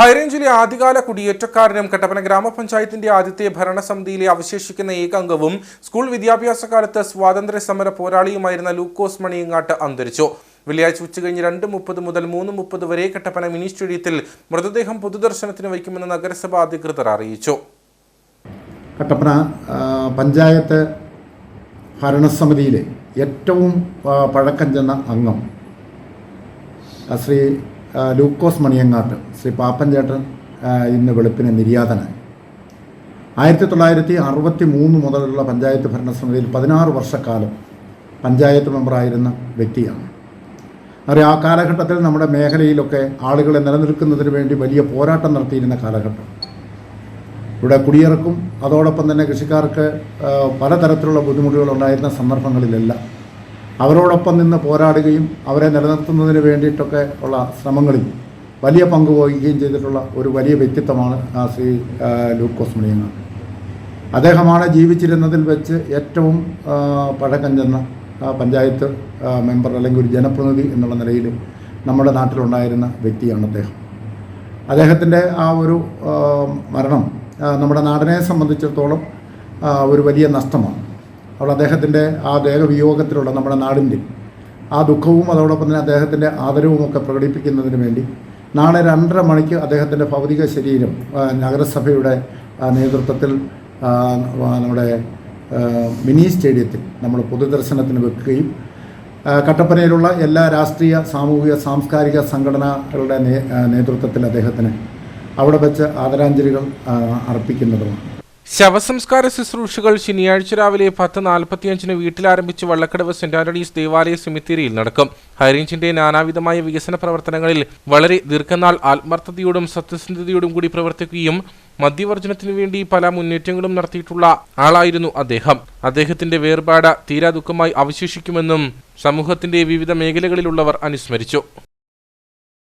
ഹൈറേഞ്ചിലെ ആദ്യകാല കുടിയേറ്റക്കാരനും കട്ടപ്പന ഗ്രാമപഞ്ചായത്തിന്റെ ആദ്യത്തെ ഭരണസമിതിയിലെ അവശേഷിക്കുന്ന ഏക അംഗവും സ്കൂൾ വിദ്യാഭ്യാസ കാലത്ത് സ്വാതന്ത്ര്യ സമര പോരാളിയുമായിരുന്ന ലൂക്കോസ് മണിയങ്ങാട്ട് അന്തരിച്ചു. വെള്ളിയാഴ്ച ഉച്ചകഴിഞ്ഞ് രണ്ട് മുപ്പത് മുതൽ മൂന്ന് മുപ്പത് വരെ കട്ടപ്പന മിനി സ്റ്റേഡിയത്തിൽ മൃതദേഹം പൊതുദർശനത്തിന് വയ്ക്കുമെന്ന് നഗരസഭ അധികൃതർ അറിയിച്ചു. കട്ടപ്പന പഞ്ചായത്ത് ഭരണസമിതിയിലെ ഏറ്റവും പഴക്കം ചെന്ന അംഗം ശ്രീ ലൂക്കോസ് മണിയങ്ങാട്ട് ശ്രീ പാപ്പൻ ചേട്ടൻ ഇന്ന് വെളുപ്പിന് നിര്യാതനായി. ആയിരത്തി തൊള്ളായിരത്തി അറുപത്തി മൂന്ന് മുതലുള്ള പഞ്ചായത്ത് ഭരണസമിതിയിൽ പതിനാറ് വർഷക്കാലം പഞ്ചായത്ത് മെമ്പറായിരുന്ന വ്യക്തിയാണ്. അറിയാം ആ കാലഘട്ടത്തിൽ നമ്മുടെ മേഖലയിലൊക്കെ ആളുകളെ നിലനിൽക്കുന്നതിന് വേണ്ടി വലിയ പോരാട്ടം നടത്തിയിരുന്ന കാലഘട്ടം. ഇവിടെ കുടിയിറക്കും അതോടൊപ്പം തന്നെ കൃഷിക്കാർക്ക് പലതരത്തിലുള്ള ബുദ്ധിമുട്ടുകൾ ഉണ്ടായിരുന്ന സന്ദർഭങ്ങളിലെല്ലാം അവരോടൊപ്പം നിന്ന് പോരാടുകയും അവരെ നിലനിർത്തുന്നതിന് വേണ്ടിയിട്ടൊക്കെ ഉള്ള ശ്രമങ്ങളിൽ വലിയ പങ്ക് വഹിക്കുകയും ചെയ്തിട്ടുള്ള ഒരു വലിയ വ്യക്തിത്വമാണ് ശ്രീ ലൂക്കോസ് മണിയങ്ങൾ അദ്ദേഹമാണ് ജീവിച്ചിരുന്നതിൽ വെച്ച് ഏറ്റവും പഴക്കം ചെന്ന പഞ്ചായത്ത് മെമ്പർ അല്ലെങ്കിൽ ഒരു ജനപ്രതിനിധി എന്നുള്ള നിലയിൽ നമ്മുടെ നാട്ടിലുണ്ടായിരുന്ന വ്യക്തിയാണ് അദ്ദേഹം. അദ്ദേഹത്തിന്റെ ആ ഒരു മരണം നമ്മുടെ നാടിനെ സംബന്ധിച്ചിടത്തോളം ഒരു വലിയ നഷ്ടമാണ്. അപ്പോൾ അദ്ദേഹത്തിന്റെ ആ ദേഹവിയോഗത്തിലുള്ള നമ്മുടെ നാടിന്റെ ആ ദുഃഖവും അതോടൊപ്പം തന്നെ അദ്ദേഹത്തിന്റെ ആദരവും ഒക്കെ പ്രകടിപ്പിക്കുന്നതിന് വേണ്ടി നാളെ രണ്ടര മണിക്ക് അദ്ദേഹത്തിന്റെ ഭൗതിക ശരീരം നഗരസഭയുടെ നേതൃത്വത്തിൽ നമ്മുടെ മിനി സ്റ്റേഡിയത്തിൽ നമ്മൾ പൊതുദർശനത്തിന് വെക്കുകയും കട്ടപ്പനയിലുള്ള എല്ലാ രാഷ്ട്രീയ സാമൂഹിക സാംസ്കാരിക സംഘടനകളുടെ നേതൃത്വത്തിൽ അദ്ദേഹത്തിന് അവിടെ വെച്ച് ആദരാഞ്ജലികൾ അർപ്പിക്കുന്നതുമാണ്. ശവസംസ്കാര ശുശ്രൂഷകൾ ശനിയാഴ്ച രാവിലെ പത്ത് നാൽപ്പത്തിയഞ്ചിന് വീട്ടിലാരംഭിച്ച് വള്ളക്കടവ് സെന്റ് ആന്റണീസ് ദേവാലയ സെമിത്തേരിയിൽ നടക്കും. ഹൈറേഞ്ചിന്റെ നാനാവിധമായ വികസന പ്രവർത്തനങ്ങളിൽ വളരെ ദീർഘനാൾ ആത്മാർത്ഥതയോടും സത്യസന്ധതയോടും കൂടി പ്രവർത്തിക്കുകയും മദ്യവർജനത്തിനു വേണ്ടി പല മുന്നേറ്റങ്ങളും നടത്തിയിട്ടുള്ള ആളായിരുന്നു അദ്ദേഹം. അദ്ദേഹത്തിന്റെ വേർപാട് തീരാ ദുഃഖമായി അവശേഷിക്കുമെന്നും സമൂഹത്തിന്റെ വിവിധ മേഖലകളിലുള്ളവർ അനുസ്മരിച്ചു.